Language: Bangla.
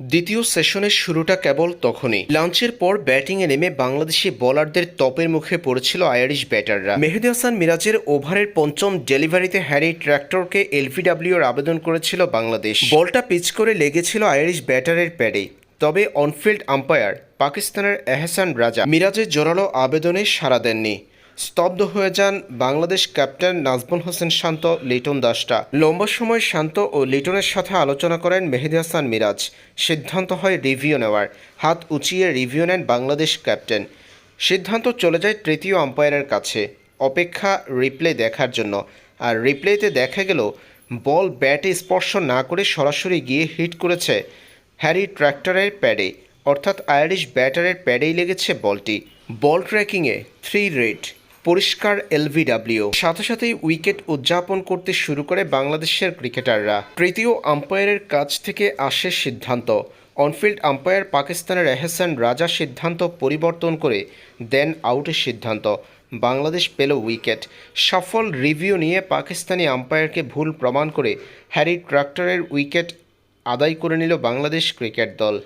দ্বিতীয় সেশনের শুরুটা কেবল তখনই। লাঞ্চের পর ব্যাটিংয়ে নেমে বাংলাদেশি বোলারদের তপের মুখে পড়েছিল আয়ারিশ ব্যাটাররা। মেহেদি হাসান মিরাজের ওভারের পঞ্চম ডেলিভারিতে হ্যারি ট্র্যাক্টরকে এলভিডাব্লিউর আবেদন করেছিল বাংলাদেশ। বলটা পিচ করে লেগেছিল আয়ারিশ ব্যাটারের প্যাডে। তবে অনফিল্ড আম্পায়ার পাকিস্তানের এহসান রাজা মিরাজের জোরালো আবেদনে সাড়া দেননি। স্তব্ধ হয়ে যান বাংলাদেশ ক্যাপ্টেন নাজমুল হোসেন শান্ত, লিটন দাসটা লম্বা সময় শান্ত ও লিটনের সাথে আলোচনা করেন মেহেদি হাসান মিরাজ। সিদ্ধান্ত হয় রিভিউ নেওয়ার। হাত উঁচিয়ে রিভিউ নেন বাংলাদেশ ক্যাপ্টেন। সিদ্ধান্ত চলে যায় তৃতীয় আম্পায়ারের কাছে। অপেক্ষা রিপ্লে দেখার জন্য। আর রিপ্লেতে দেখা গেল, বল ব্যাটে স্পর্শ না করে সরাসরি গিয়ে হিট করেছে হ্যারি ট্র্যাক্টরের প্যাডে। অর্থাৎ আয়ারিশ ব্যাটারের প্যাডেই লেগেছে বলটি। বল ট্র্যাকিংয়ে থ্রি রেড। পরিষ্কার এলভিডাব্লিউ। সাথে সাথেই উইকেট উদযাপন করতে শুরু করে বাংলাদেশের ক্রিকেটাররা। তৃতীয় আম্পায়ারের কাছ থেকে আসে সিদ্ধান্ত। অনফিল্ড আম্পায়ার পাকিস্তানের এহসান রাজা সিদ্ধান্ত পরিবর্তন করে দেন আউটের সিদ্ধান্ত। বাংলাদেশ পেল উইকেট। সফল রিভিউ নিয়ে পাকিস্তানি আম্পায়ারকে ভুল প্রমাণ করে হ্যারি ট্র্যাক্টরের উইকেট আদায় করে নিল বাংলাদেশ ক্রিকেট দল।